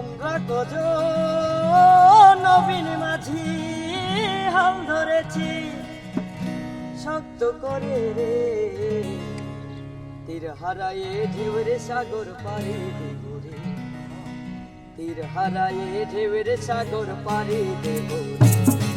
আমরা কজ নবীন মাঝি হাল ধরেছি। শক্ত করে রে, তীর হারায়ে ঢেউরে সাগর পারে দেব রে। তীর হারায়ে ঢেউরে সাগর পারে দেব রে।